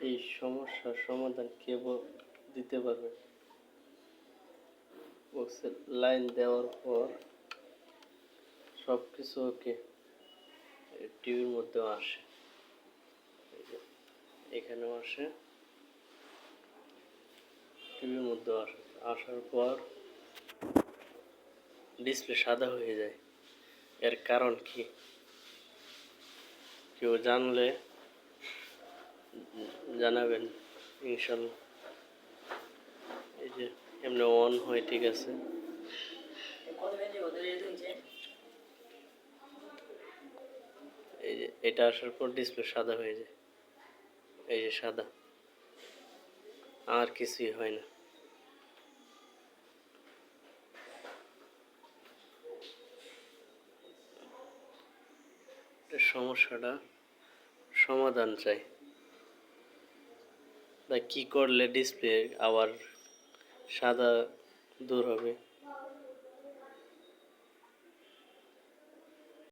এই সমস্যার সমাধান কে দিতে পারবে? বলছে, লাইন দেওয়ার পর সব কিছু ওকে টিভির মধ্যেও আসে। এখানেও আসে। টিভির মধ্যেও আসে, আসার পর ডিসপ্লে সাদা হয়ে যায়। এর কারণ কি? কেউ জানলে জানাবেন, ইনশাল্লাহ। এই যে এমনি অন হয়, ঠিক আছে। এই যে এটা আসার পর ডিসপ্লে সাদা হয়ে যায়। এই যে সাদা। আর কিছুই হয় না। সমস্যাটা সমাধান চাই। বা কি করলে ডিসপ্লে আবার সাদা দূর হবে।